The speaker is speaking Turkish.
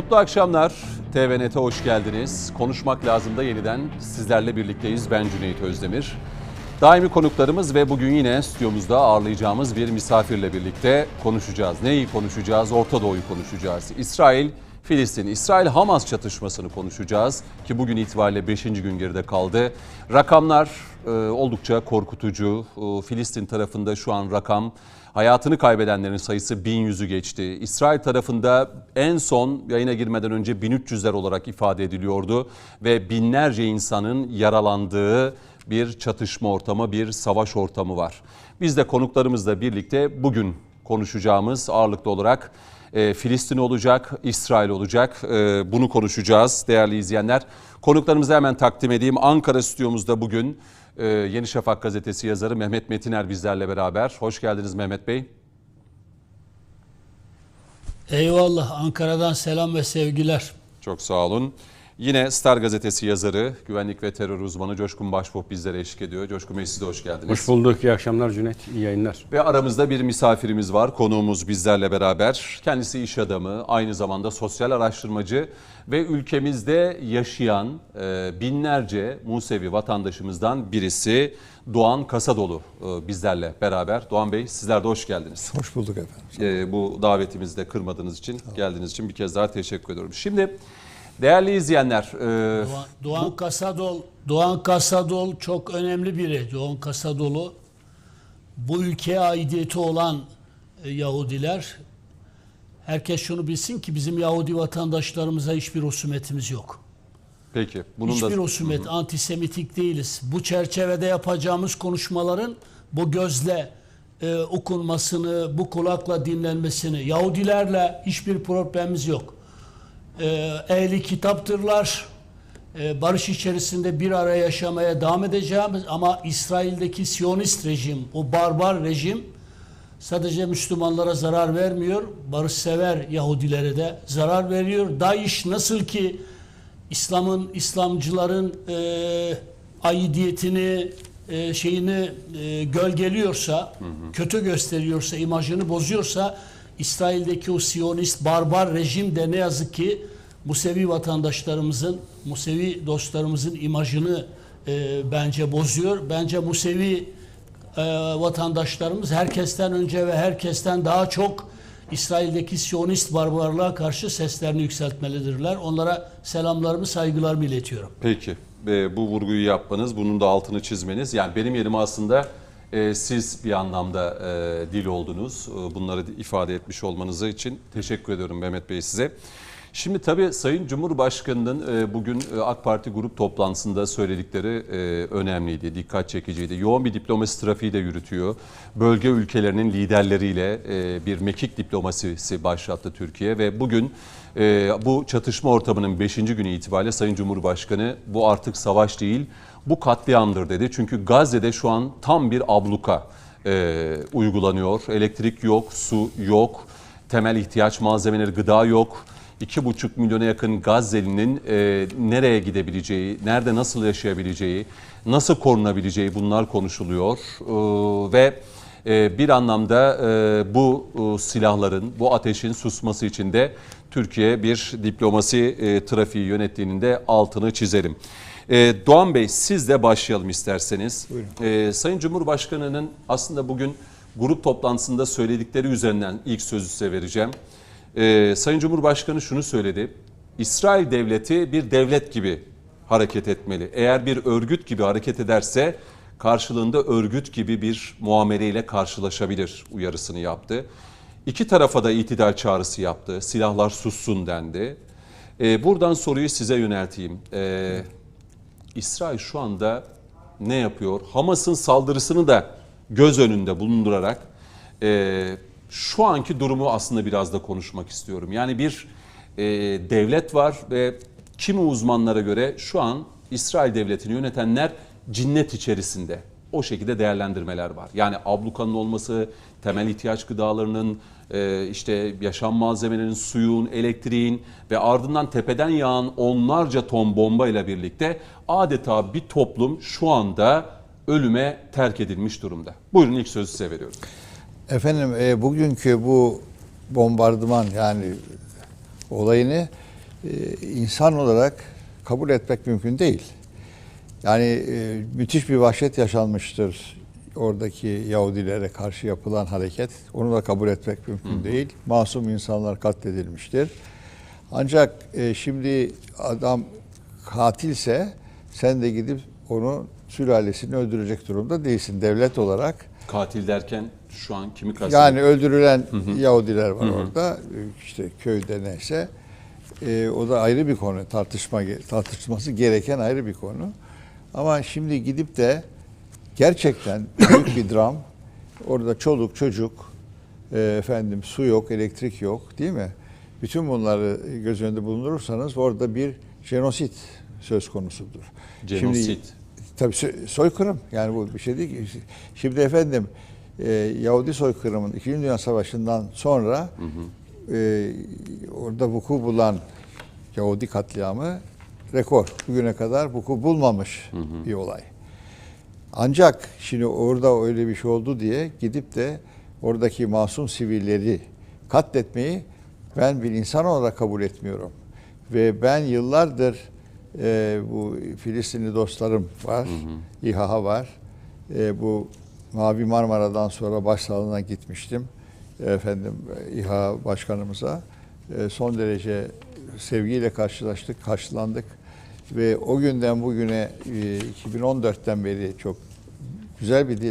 Mutlu akşamlar. TVNet'e hoş geldiniz. Konuşmak lazım da yeniden sizlerle birlikteyiz. Ben Cüneyt Özdemir. Daimi konuklarımız ve bugün yine stüdyomuzda ağırlayacağımız bir misafirle birlikte konuşacağız. Neyi konuşacağız? Orta Doğu'yu konuşacağız. İsrail, Filistin, İsrail-Hamas çatışmasını konuşacağız ki bugün itibariyle 5. gün geride kaldı. Rakamlar e, oldukça korkutucu. E, Filistin tarafında şu an rakam hayatını kaybedenlerin sayısı 1100'ü geçti. İsrail tarafında en son yayına girmeden önce 1300'ler olarak ifade ediliyordu ve binlerce insanın yaralandığı bir çatışma ortamı, bir savaş ortamı var. Biz de konuklarımızla birlikte bugün konuşacağımız ağırlıklı olarak e, Filistin olacak, İsrail olacak. E, bunu konuşacağız değerli izleyenler. Konuklarımızı hemen takdim edeyim. Ankara stüdyomuzda bugün e, Yeni Şafak gazetesi yazarı Mehmet Metiner bizlerle beraber. Hoş geldiniz Mehmet Bey. Eyvallah Ankara'dan selam ve sevgiler. Çok sağ olun. Yine Star gazetesi yazarı, güvenlik ve terör uzmanı Coşkun Başbuğ bizlere eşlik ediyor. Coşkun Bey siz de hoş geldiniz. Hoş bulduk. İyi akşamlar Cüneyt. İyi yayınlar. Ve aramızda bir misafirimiz var, konuğumuz bizlerle beraber. Kendisi iş adamı, aynı zamanda sosyal araştırmacı ve ülkemizde yaşayan e, binlerce Musevi vatandaşımızdan birisi Doğan Kasadolu e, bizlerle beraber. Doğan Bey sizler de hoş geldiniz. Hoş bulduk efendim. E, bu davetimizi de kırmadığınız için, geldiğiniz için bir kez daha teşekkür ediyorum. Şimdi değerli izleyenler, e, Doğan, Doğan Kasadol, Doğan Kasadol çok önemli biri. Doğan Kasadolu bu ülkeye aidiyeti olan e, Yahudiler herkes şunu bilsin ki bizim Yahudi vatandaşlarımıza hiçbir husumetimiz yok. peki bunun Hiçbir da husumet, antisemitik değiliz. Bu çerçevede yapacağımız konuşmaların bu gözle e, okunmasını, bu kulakla dinlenmesini, Yahudilerle hiçbir problemimiz yok. E, ehli kitaptırlar, e, barış içerisinde bir araya yaşamaya devam edeceğimiz ama İsrail'deki Siyonist rejim, o barbar rejim sadece Müslümanlara zarar vermiyor, barışsever Yahudilere de zarar veriyor. DAEŞ nasıl ki İslam'ın, İslamcıların e, aidiyetini, e, şeyini e, gölgeliyorsa, kötü gösteriyorsa, imajını bozuyorsa, İsrail'deki o Siyonist barbar rejim de ne yazık ki Musevi vatandaşlarımızın, Musevi dostlarımızın imajını e, bence bozuyor. Bence Musevi e, vatandaşlarımız herkesten önce ve herkesten daha çok İsrail'deki Siyonist barbarlığa karşı seslerini yükseltmelidirler. Onlara selamlarımı, saygılarımı iletiyorum. Peki ve bu vurguyu yapmanız, bunun da altını çizmeniz. Yani benim yerime aslında e, siz bir anlamda e, dil oldunuz. E, bunları ifade etmiş olmanız için teşekkür ediyorum Mehmet Bey size. Şimdi tabii Sayın Cumhurbaşkanı'nın e, bugün e, AK Parti grup toplantısında söyledikleri e, önemliydi, dikkat çekiciydi. Yoğun bir diplomasi trafiği de yürütüyor. Bölge ülkelerinin liderleriyle bir mekik diplomasisi başlattı Türkiye ve bugün bu çatışma ortamının 5. günü itibariyle Sayın Cumhurbaşkanı bu artık savaş değil, bu katliamdır dedi. Çünkü Gazze'de şu an tam bir abluka uygulanıyor. Elektrik yok, su yok, temel ihtiyaç malzemeleri, gıda yok. 2,5 milyona yakın Gazze'linin e, nereye gidebileceği, nerede nasıl yaşayabileceği, nasıl korunabileceği bunlar konuşuluyor. E, ve e, bir anlamda e, bu e, silahların, bu ateşin susması için de Türkiye bir diplomasi e, trafiği yönettiğinin de altını çizelim. E, Doğan Bey siz de başlayalım isterseniz. E, Sayın Cumhurbaşkanı'nın aslında bugün grup toplantısında söyledikleri üzerinden ilk sözü size vereceğim. Ee, Sayın Cumhurbaşkanı şunu söyledi. İsrail devleti bir devlet gibi hareket etmeli. Eğer bir örgüt gibi hareket ederse karşılığında örgüt gibi bir muameleyle karşılaşabilir uyarısını yaptı. İki tarafa da itidal çağrısı yaptı. Silahlar sussun dendi. Ee, buradan soruyu size yönelteyim. Ee, İsrail şu anda ne yapıyor? Hamas'ın saldırısını da göz önünde bulundurarak e, şu anki durumu aslında biraz da konuşmak istiyorum. Yani bir e, devlet var ve kimi uzmanlara göre şu an İsrail devletini yönetenler cinnet içerisinde. O şekilde değerlendirmeler var. Yani ablukanın olması, temel ihtiyaç gıdalarının, e, işte yaşam malzemelerinin, suyun, elektriğin ve ardından tepeden yağan onlarca ton bomba ile birlikte adeta bir toplum şu anda ölüme terk edilmiş durumda. Buyurun ilk sözü size veriyorum. Efendim e, bugünkü bu bombardıman yani olayını e, insan olarak kabul etmek mümkün değil. Yani e, müthiş bir vahşet yaşanmıştır oradaki Yahudilere karşı yapılan hareket. Onu da kabul etmek mümkün değil. Masum insanlar katledilmiştir. Ancak e, şimdi adam katilse sen de gidip onu sülalesini öldürecek durumda değilsin devlet olarak. Katil derken şu an kimi kastediyor? Yani öldürülen Yahudiler var orada. işte köyde neyse. Ee, o da ayrı bir konu. Tartışma tartışması gereken ayrı bir konu. Ama şimdi gidip de gerçekten büyük bir dram. Orada çoluk çocuk e, efendim su yok, elektrik yok, değil mi? Bütün bunları göz önünde bulundurursanız orada bir jenosit söz konusudur. Jenosit. Şimdi, tabii soykırım. Yani bu bir şey değil ki. Şimdi efendim e, Yahudi soykırımın 2. Dünya Savaşı'ndan sonra e, orada vuku bulan Yahudi katliamı rekor. Bugüne kadar vuku bulmamış bir olay. Ancak şimdi orada öyle bir şey oldu diye gidip de oradaki masum sivilleri katletmeyi ben bir insan olarak kabul etmiyorum. Ve ben yıllardır e, bu Filistinli dostlarım var, İHA var. E, bu Mavi Marmara'dan sonra başsağlığına gitmiştim. Efendim İHA başkanımıza E, son derece sevgiyle karşılaştık, karşılandık ve o günden bugüne e, 2014'ten beri çok güzel bir dil